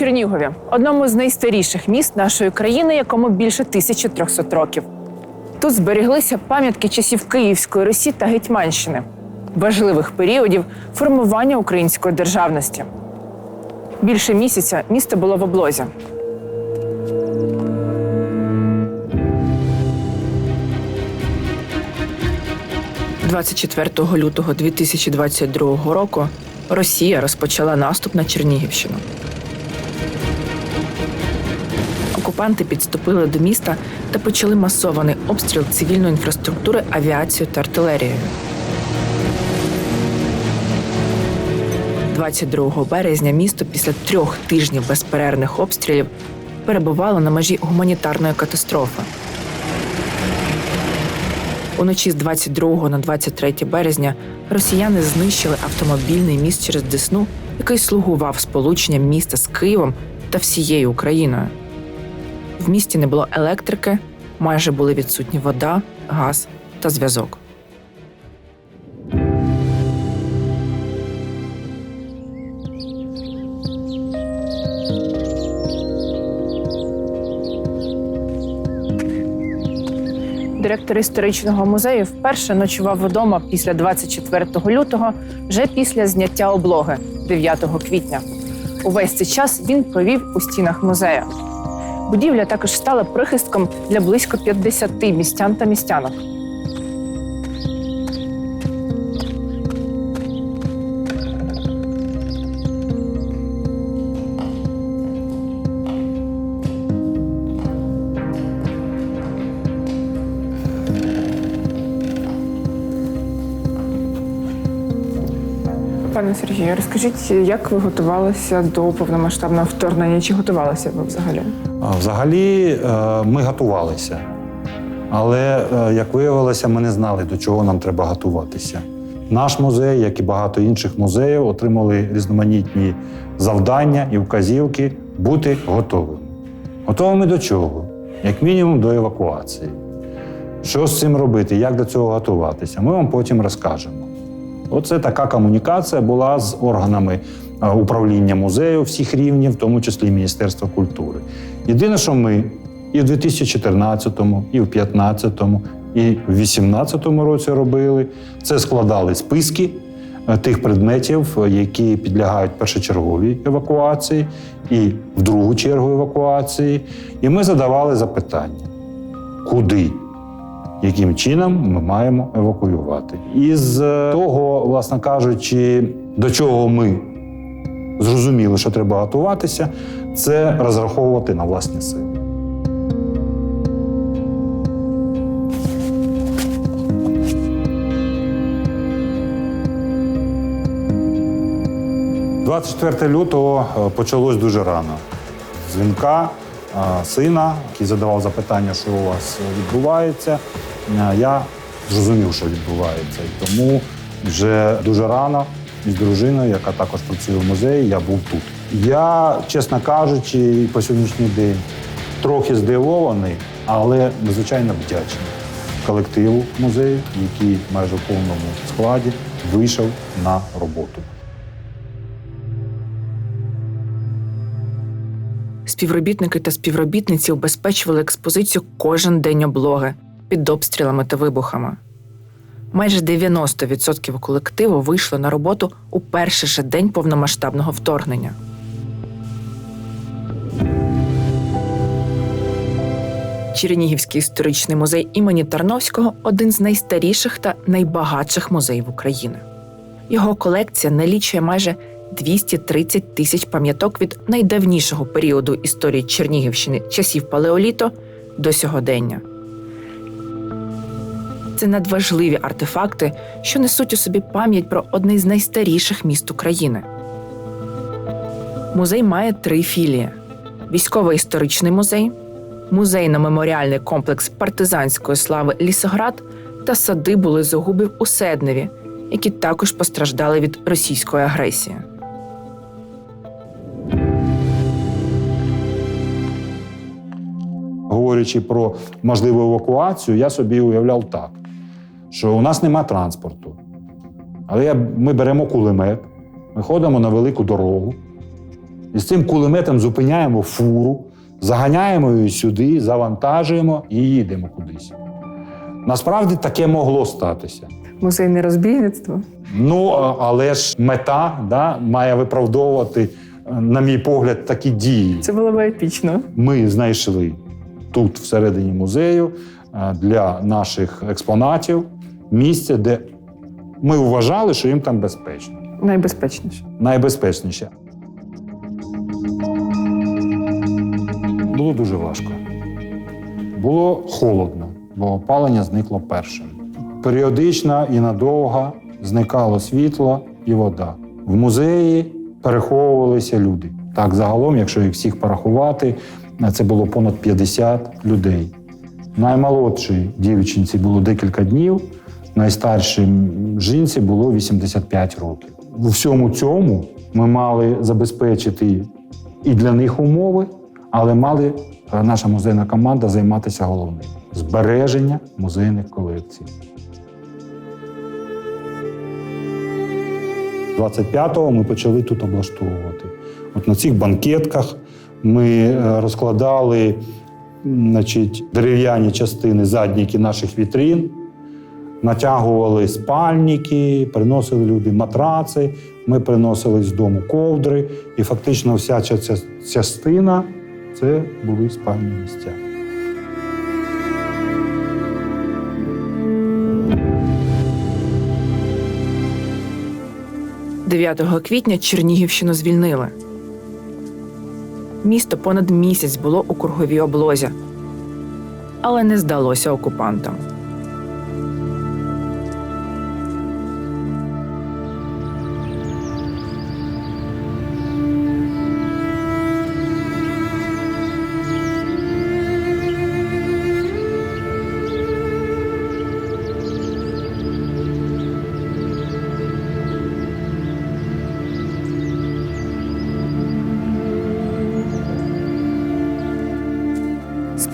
Чернігові, одному з найстаріших міст нашої країни, якому більше 1300 років. Тут зберіглися пам'ятки часів Київської Русі та Гетьманщини, важливих періодів формування української державності. Більше місяця місто було в облозі. – 24 лютого 2022 року Росія розпочала наступ на Чернігівщину. Окупанти підступили до міста та почали масований обстріл цивільної інфраструктури авіацією та артилерією. 22 березня місто після трьох тижнів безперервних обстрілів перебувало на межі гуманітарної катастрофи. Уночі з 22 на 23 березня росіяни знищили автомобільний міст через Десну, який слугував сполученням міста з Києвом та всією Україною. В місті не було електрики, майже були відсутні вода, газ та зв'язок. Директор історичного музею вперше ночував вдома після 24 лютого, вже після зняття облоги 9 квітня. Увесь цей час він провів у стінах музею. Будівля також стала прихистком для близько 50 містян та містянок. Пане Сергію, розкажіть, як ви готувалися до повномасштабного вторгнення? Чи готувалися ви взагалі? Взагалі е, ми готувалися, але е, як виявилося, ми не знали, до чого нам треба готуватися. Наш музей, як і багато інших музеїв, отримали різноманітні завдання і вказівки бути готовими. Готовими до чого? Як мінімум до евакуації. Що з цим робити, як до цього готуватися, ми вам потім розкажемо. Оце така комунікація була з органами управління музею всіх рівнів, в тому числі і Міністерства культури. Єдине, що ми і в 2014-му, і в 2015-му, і в 2018 році робили, це складали списки е, тих предметів, е, які підлягають першочерговій евакуації, і в другу чергу евакуації. І ми задавали запитання, куди яким чином ми маємо евакуювати. Із е, того, власне кажучи, до чого ми зрозуміли, що треба готуватися, це розраховувати на власні сили. – 24 лютого е, почалось дуже рано. Дзвінка е, сина, який задавав запитання, що у вас відбувається. Е, Я зрозумів, що відбувається. І тому вже дуже рано із дружиною, яка також працює в музеї, я був тут. Я, чесно кажучи, по сьогоднішній день трохи здивований, але надзвичайно вдячний колективу музею, який майже в повному складі вийшов на роботу. Співробітники та співробітниці убезпечували експозицію кожен день облоги під обстрілами та вибухами. Майже 90% колективу вийшло на роботу у перший же день повномасштабного вторгнення. Чернігівський історичний музей імені Тарновського один з найстаріших та найбагатших музеїв України. Його колекція налічує майже 230 тисяч пам'яток від найдавнішого періоду історії Чернігівщини часів палеоліто до сьогодення. Це надважливі артефакти, що несуть у собі пам'ять про одне з найстаріших міст України. Музей має три філії: військово-історичний музей, музейно-меморіальний комплекс партизанської слави Лісоград та садибу лизогубів у Седневі, які також постраждали від російської агресії. Говорячи про можливу евакуацію, я собі уявляв так, що у нас нема транспорту. Але я, ми беремо кулемет, ми ходимо на велику дорогу, І з цим кулеметом зупиняємо фуру, заганяємо її сюди, завантажуємо і їдемо кудись. Насправді таке могло статися. Музейне розбійництво. Ну, але ж мета да, має виправдовувати, е, на мій погляд, такі дії. Це було б епічно. Ми знайшли тут, всередині музею, е, для наших експонатів місце, де ми вважали, що їм там безпечно. Найбезпечніше. Найбезпечніше. Було дуже важко. Було холодно, бо опалення зникло першим. Періодично і надовго зникало світло і вода. В музеї переховувалися люди. Так, загалом, якщо їх всіх порахувати, це було понад 50 людей. Наймолодшій дівчинці було декілька днів, найстаршій жінці було 85 років. У всьому цьому ми мали забезпечити і для них умови, але мали е, наша музейна команда займатися головним збереження музейних колекцій. 25-го ми почали тут облаштовувати. От на цих банкетках ми е, розкладали значить, дерев'яні частини задніки наших вітрін, натягували спальники, приносили люди матраци, ми приносили з дому ковдри, і фактично вся ця частина це були спальні місця. – 9 квітня Чернігівщину звільнили. Місто понад місяць було у круговій облозі, але не здалося окупантам.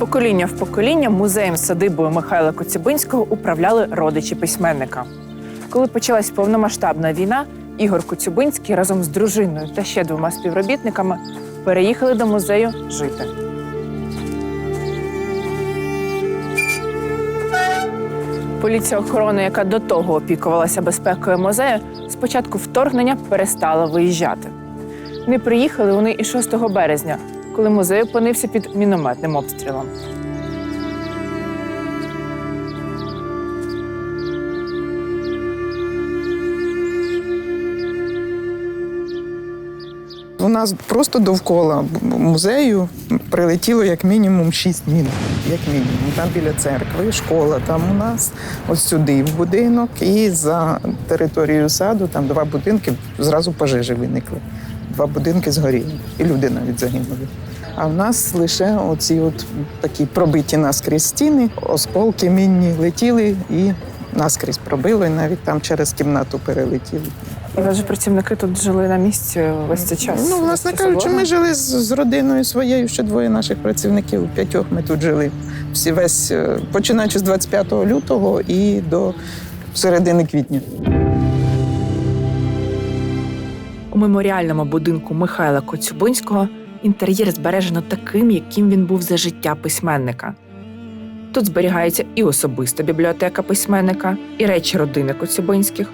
Покоління в покоління музеєм садибою Михайла Коцюбинського управляли родичі письменника. Коли почалась повномасштабна війна, Ігор Коцюбинський разом з дружиною та ще двома співробітниками переїхали до музею жити. Поліція охорони, яка до того опікувалася безпекою музею, з початку вторгнення перестала виїжджати. Не приїхали вони і 6 березня, коли музей опинився під мінометним обстрілом. У нас просто довкола музею прилетіло як мінімум шість мін. Як мінімум. Там біля церкви, школа, там у нас ось сюди в будинок, і за територією саду там два будинки зразу пожежі виникли. Два будинки згоріли, і люди навіть загинули. А в нас лише оці от такі пробиті наскрізь стіни, осколки мінні летіли і наскрізь пробило, і навіть там через кімнату перелетіли. І ваші працівники тут жили на місці весь цей час. Ну, власне кажучи, ми жили з, з родиною своєю, ще двоє наших працівників, п'ятьох ми тут жили. Всі весь, е, починаючи з 25 лютого і до середини квітня. У меморіальному будинку Михайла Коцюбинського інтер'єр збережено таким, яким він був за життя письменника. Тут зберігається і особиста бібліотека письменника, і речі родини Коцюбинських,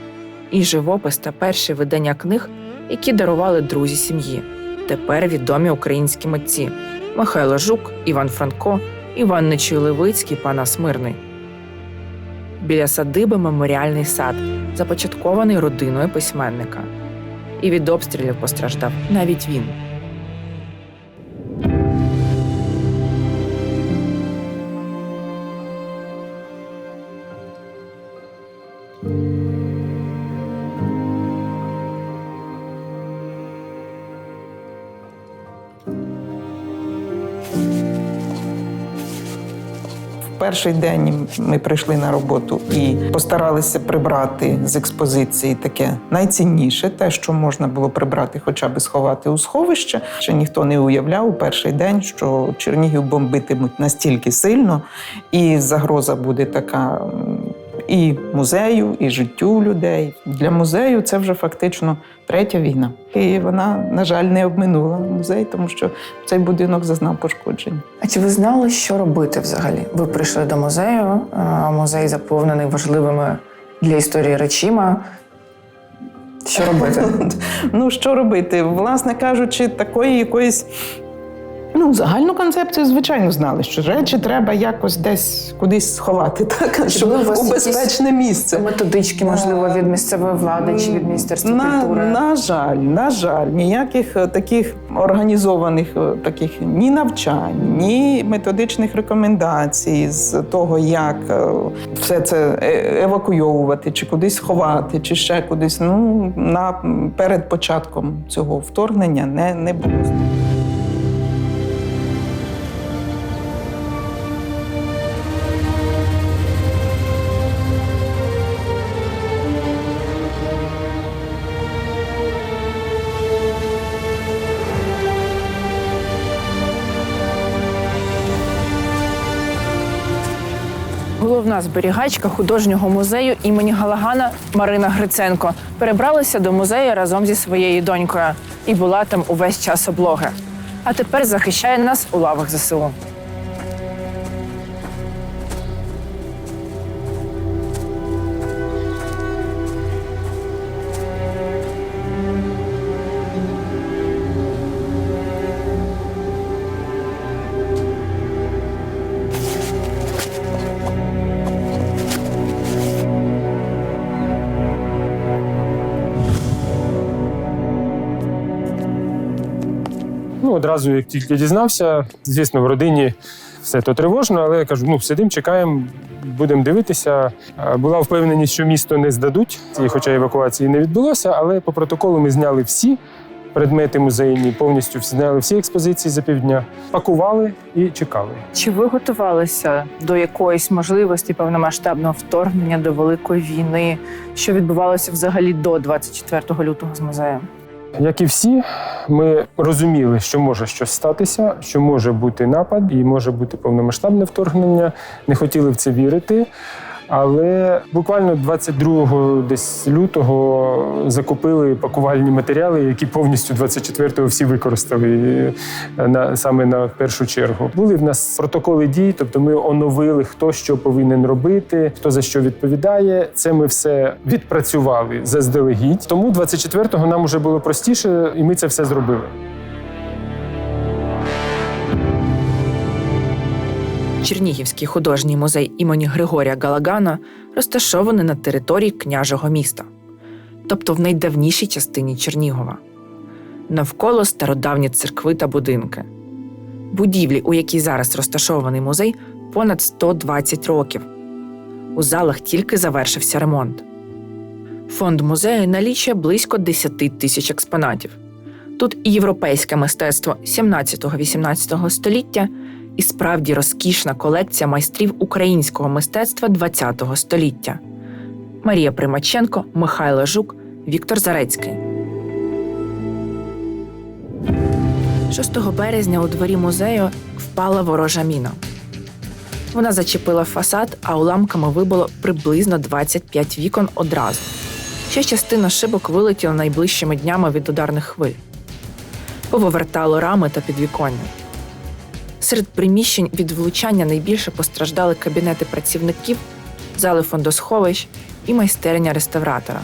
і живопис та перші видання книг, які дарували друзі сім'ї, тепер відомі українські митці Михайло Жук, Іван Франко, Іван Нечуй Левицький, Панас Мирний. Біля садиби меморіальний сад, започаткований родиною письменника. І від обстрілів постраждав навіть він. Перший день ми прийшли на роботу і постаралися прибрати з експозиції таке найцінніше, те, що можна було прибрати, хоча б сховати у сховище. Ще ніхто не уявляв у перший день, що Чернігів бомбитимуть настільки сильно, і загроза буде така. І музею, і життю людей. Для музею це вже фактично третя війна. І вона, на жаль, не обминула музей, тому що цей будинок зазнав пошкоджень. А чи ви знали, що робити взагалі? Ви прийшли до музею, а музей заповнений важливими для історії речима. Що робити? Ну, що робити? Власне кажучи, такої якоїсь. Ну, загальну концепцію, звичайно, знали, що речі треба якось десь кудись сховати, так? Щоб у безпечне місце. Методички, можливо, від місцевої влади чи від міністерства на, культури. на жаль, на жаль, ніяких е, таких організованих е, таких ні навчань, ні методичних рекомендацій з того, як е, все це е- евакуйовувати, чи кудись ховати, чи ще кудись. Ну на перед початком цього вторгнення не, не було. Головна зберігачка художнього музею імені Галагана Марина Гриценко перебралася до музею разом зі своєю донькою і була там увесь час облоги. А тепер захищає нас у лавах ЗСУ. Одразу, як тільки дізнався, звісно, в родині все то тривожно, але я кажу: ну, сидимо, чекаємо, будемо дивитися. Була впевненість, що місто не здадуть, хоча евакуації не відбулося, але по протоколу ми зняли всі предмети музейні, повністю зняли всі експозиції за півдня, пакували і чекали. Чи ви готувалися до якоїсь можливості повномасштабного вторгнення до великої війни, що відбувалося взагалі до 24 лютого з музеєм? Як і всі, ми розуміли, що може щось статися, що може бути напад і може бути повномасштабне вторгнення. Не хотіли в це вірити. Але буквально 22 десь лютого закупили пакувальні матеріали, які повністю 24-го всі використали е, на саме на першу чергу. Були в нас протоколи дій, тобто ми оновили, хто що повинен робити, хто за що відповідає. Це ми все відпрацювали заздалегідь. Тому 24-го нам вже було простіше, і ми це все зробили. Чернігівський художній музей імені Григорія Галагана розташований на території княжого міста, тобто в найдавнішій частині Чернігова. Навколо стародавні церкви та будинки. Будівлі, у якій зараз розташований музей, понад 120 років. У залах тільки завершився ремонт. Фонд музею налічує близько 10 тисяч експонатів. Тут і європейське мистецтво 17-18 століття, і справді розкішна колекція майстрів українського мистецтва ХХ століття. Марія Примаченко, Михайло Жук, Віктор Зарецький. 6 березня у дворі музею впала ворожа міна. Вона зачепила фасад, а уламками вибило приблизно 25 вікон одразу. Ще частина шибок вилетіла найближчими днями від ударних хвиль. Повивертало рами та підвіконня. Серед приміщень від влучання найбільше постраждали кабінети працівників, зали фондосховищ і майстерня реставратора.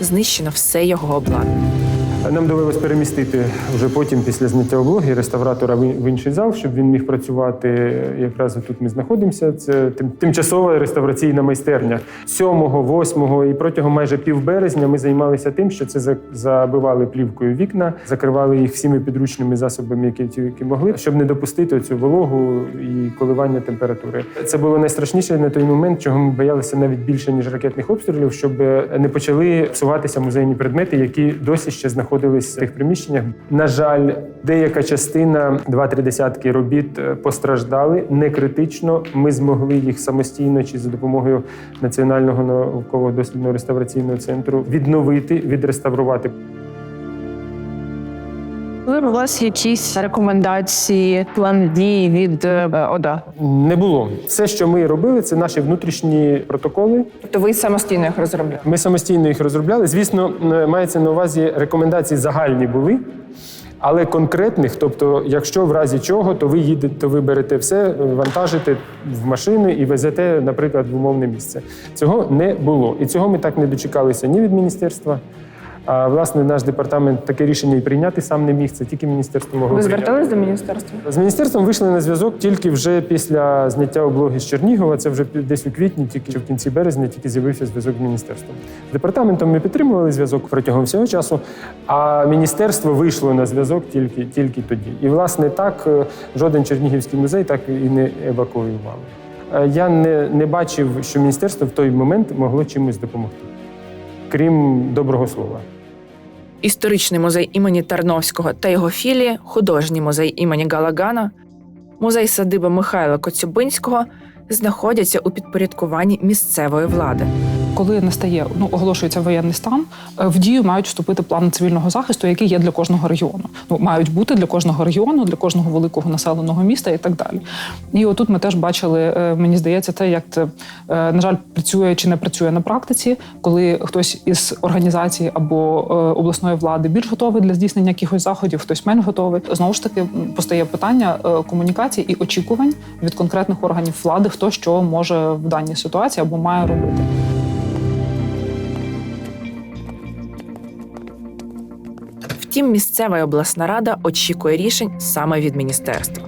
Знищено все його обладнання. Нам довелось перемістити вже потім, після зняття облоги, реставратора в інший зал, щоб він міг працювати. Якраз тут ми знаходимося. Це тим- тимчасова реставраційна майстерня. 7-го, 8-го і протягом майже півберезня ми займалися тим, що це за- забивали плівкою вікна, закривали їх всіми підручними засобами, які тільки могли, щоб не допустити цю вологу і коливання температури. Це було найстрашніше на той момент, чого ми боялися навіть більше ніж ракетних обстрілів, щоб не почали псуватися музейні предмети, які досі ще знаходились в тих приміщеннях. На жаль, деяка частина, два-три десятки робіт е, постраждали не критично. Ми змогли їх самостійно чи за допомогою Національного науково-дослідного реставраційного центру відновити, відреставрувати. Можливо, у вас якісь рекомендації, план дій від е, ОДА? Не було. Все, що ми робили, це наші внутрішні протоколи. Тобто ви самостійно їх розробляли? Ми самостійно їх розробляли. Звісно, мається на увазі рекомендації загальні були. Але конкретних, тобто, якщо в разі чого, то ви їдете, то ви берете все, вантажите в машину і везете, наприклад, в умовне місце. Цього не було. І цього ми так не дочекалися ні від міністерства. А власне наш департамент таке рішення і прийняти сам не міг. Це тільки міністерство могло Ви звертались до міністерства? З міністерством вийшли на зв'язок тільки вже після зняття облоги з Чернігова. Це вже десь у квітні, тільки в кінці березня, тільки з'явився зв'язок з міністерством. З департаментом ми підтримували зв'язок протягом всього часу, а міністерство вийшло на зв'язок тільки, тільки тоді. І, власне, так е, жоден чернігівський музей так і не евакуювали. Е, Я не, не бачив, що міністерство в той момент могло чимось допомогти, крім доброго слова. Історичний музей імені Тарновського та його філії, художній музей імені Галагана, музей садиби Михайла Коцюбинського знаходяться у підпорядкуванні місцевої влади. Коли настає ну оголошується воєнний стан, е, в дію мають вступити плани цивільного захисту, які є для кожного регіону. Ну мають бути для кожного регіону, для кожного великого населеного міста і так далі. І отут ми теж бачили, е, мені здається, те, як це е, на жаль працює чи не працює на практиці, коли хтось із організації або обласної влади більш готовий для здійснення якихось заходів, хтось менш готовий. Знову ж таки постає питання комунікації і очікувань від конкретних органів влади, хто що може в даній ситуації або має робити. Втім, місцева і обласна рада очікує рішень саме від міністерства.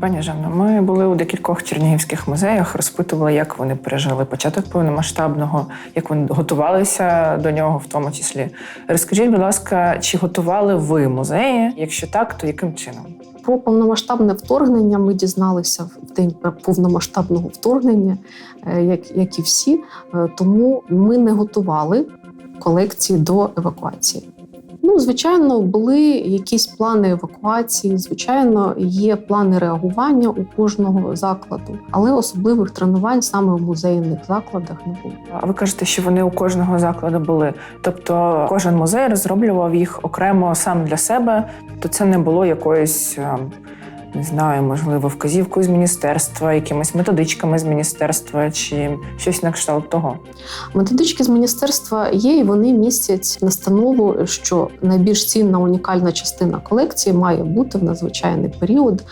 Пані Жанно, ми були у декількох чернігівських музеях, розпитували, як вони пережили початок повномасштабного, як вони готувалися до нього, в тому числі. Розкажіть, будь ласка, чи готували ви музеї? Якщо так, то яким чином? Про повномасштабне вторгнення ми дізналися в день повномасштабного вторгнення, е, як, як і всі. Е, Тому ми не готували колекції до евакуації. Ну, звичайно, були якісь плани евакуації, звичайно, є плани реагування у кожного закладу, але особливих тренувань саме у музейних закладах не було. А ви кажете, що вони у кожного закладу були. Тобто кожен музей розроблював їх окремо сам для себе, то це не було якоюсь, е, не знаю, можливо, вказівкою з міністерства, якимись методичками з міністерства чи щось на кшталт того. Методички з міністерства є, і вони містять настанову, що найбільш цінна унікальна частина колекції має бути в надзвичайний період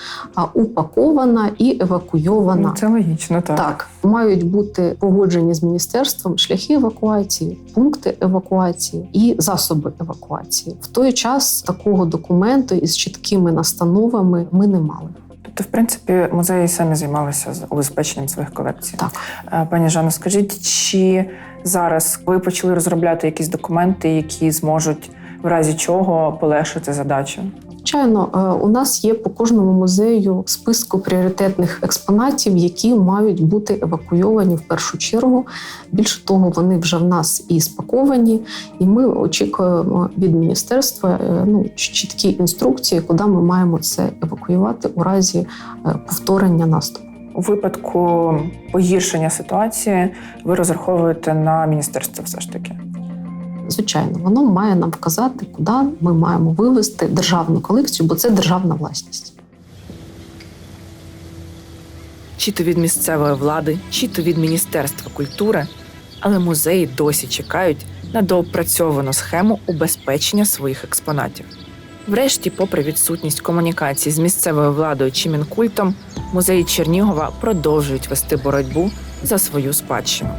упакована і евакуйована. Ну, це логічно, так. Так, мають бути погоджені з міністерством шляхи евакуації, пункти евакуації і засоби евакуації. В той час такого документу із чіткими настановами ми не мали. Тобто, в принципі, музеї самі займалися з убезпеченням своїх колекцій. Так. Е, Пані Жанна, скажіть, чи зараз ви почали розробляти якісь документи, які зможуть в разі чого полегшити задачу? Звичайно, е, у нас є по кожному музею списку пріоритетних експонатів, які мають бути евакуйовані в першу чергу. Більше того, вони вже в нас і спаковані, і ми очікуємо від міністерства е, ну, чіткі інструкції, куди ми маємо це евакуювати у разі е, повторення наступу. У випадку погіршення ситуації ви розраховуєте на міністерство все ж таки. Звичайно, воно має нам вказати, куди ми маємо вивести державну колекцію, бо це державна власність. Чи то від місцевої влади, чи то від Міністерства культури, але музеї досі чекають на доопрацьовану схему убезпечення своїх експонатів. Врешті, попри відсутність комунікації з місцевою владою чи мінкультом, музеї Чернігова продовжують вести боротьбу за свою спадщину.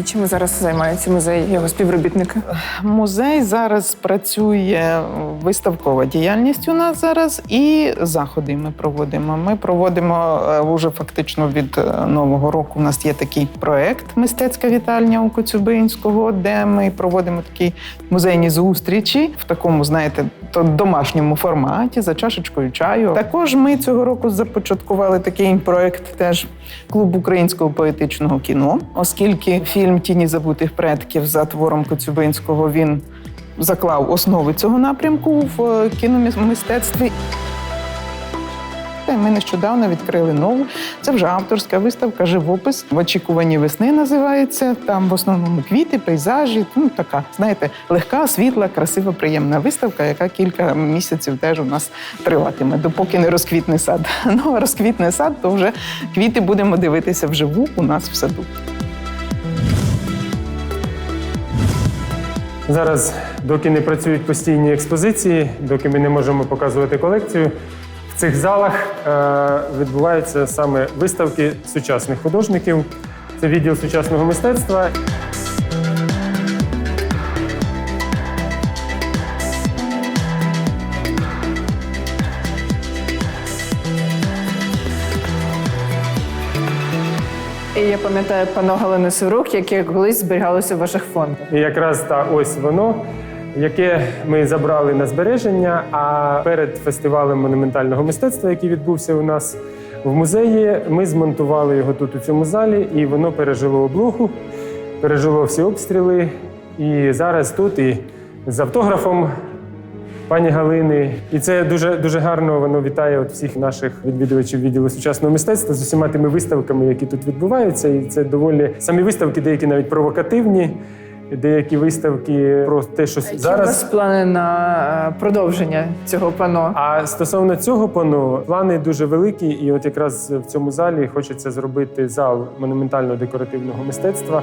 І чим зараз займаються музеї його співробітники? Музей зараз працює виставкова діяльність у нас зараз, і заходи ми проводимо. Ми проводимо е, вже фактично від е, нового року. У нас є такий проект Мистецька вітальня у Коцюбинського, де ми проводимо такі музейні зустрічі в такому, знаєте, то домашньому форматі за чашечкою чаю. Також ми цього року започаткували такий проект теж клуб українського поетичного кіно, оскільки фільм Тіні забутих предків за твором Коцюбинського він заклав основи цього напрямку в е, кіномистецтві. ми нещодавно відкрили нову. Це вже авторська виставка, живопис в очікуванні весни називається. Там в основному квіти, пейзажі. Ну така, знаєте, легка, світла, красива, приємна виставка, яка кілька місяців теж у нас триватиме, допоки не розквітне сад. Ну а розквітне сад, то вже квіти будемо дивитися вживу у нас в саду. Зараз, доки не працюють постійні експозиції, доки ми не можемо показувати колекцію, в цих залах е, відбуваються саме виставки сучасних художників. Це відділ сучасного мистецтва. Я пам'ятаю пано Галини Сирук, яке колись зберігалося в ваших фондах. І якраз та ось воно, яке ми забрали на збереження. А перед фестивалем монументального мистецтва, який відбувся у нас в музеї, ми змонтували його тут у цьому залі, і воно пережило облогу, пережило всі обстріли. І зараз тут і з автографом пані Галини. І це дуже дуже гарно. Воно вітає от всіх наших відвідувачів відділу сучасного мистецтва з усіма тими виставками, які тут відбуваються. І це доволі самі виставки, деякі навіть провокативні. Деякі виставки про те, що Зараз у вас плани на е, продовження цього пано. А стосовно цього пану, плани дуже великі, і от якраз в цьому залі хочеться зробити зал монументального декоративного мистецтва.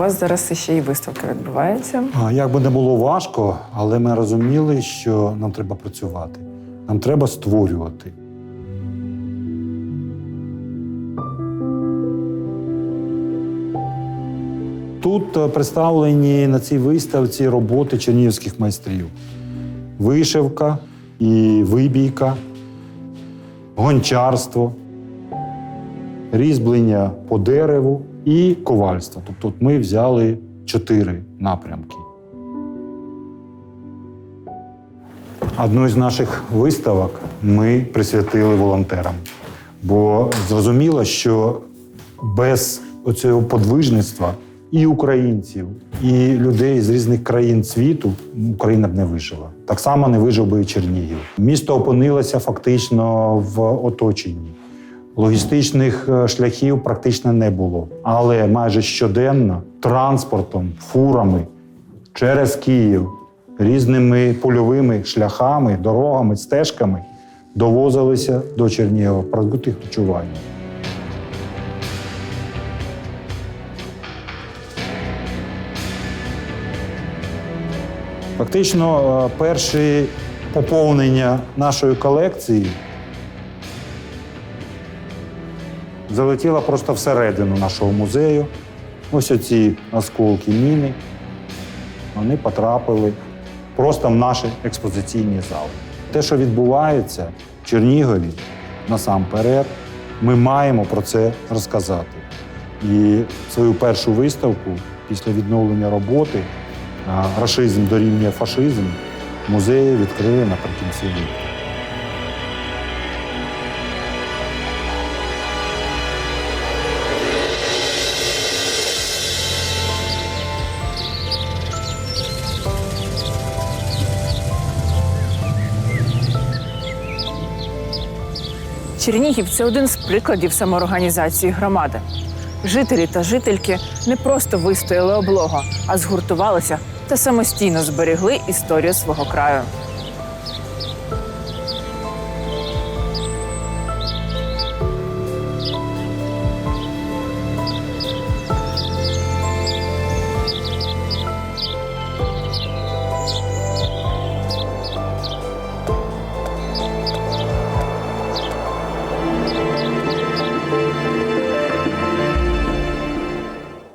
Вас зараз ще й виставка відбувається. Як би не було важко, але ми розуміли, що нам треба працювати, нам треба створювати. Тут е, представлені на цій виставці роботи чернігівських майстрів: вишивка і вибійка, гончарство, різьблення по дереву і ковальство. Тобто ми взяли чотири напрямки. Одну з наших виставок ми присвятили волонтерам, бо зрозуміло, що без оцього подвижництва і українців, і людей з різних країн світу Україна б не вижила. Так само не вижив би і Чернігів. Місто опинилося фактично в оточенні. Логістичних е, шляхів практично не було, але майже щоденно транспортом, фурами через Київ, різними польовими шляхами, дорогами, стежками довозилися до Чернігова продукти харчування. Фактично, е, перші поповнення нашої колекції залетіла просто всередину нашого музею. Ось оці осколки міни, вони потрапили просто в наші експозиційні зали. Те, що відбувається в Чернігові насамперед, ми маємо про це розказати. І свою першу виставку після відновлення роботи Рашизм дорівнює фашизм музеї відкрили наприкінці літа. Чернігів це один з прикладів самоорганізації громади. Жителі та жительки не просто вистояли облогу, а згуртувалися та самостійно зберегли історію свого краю.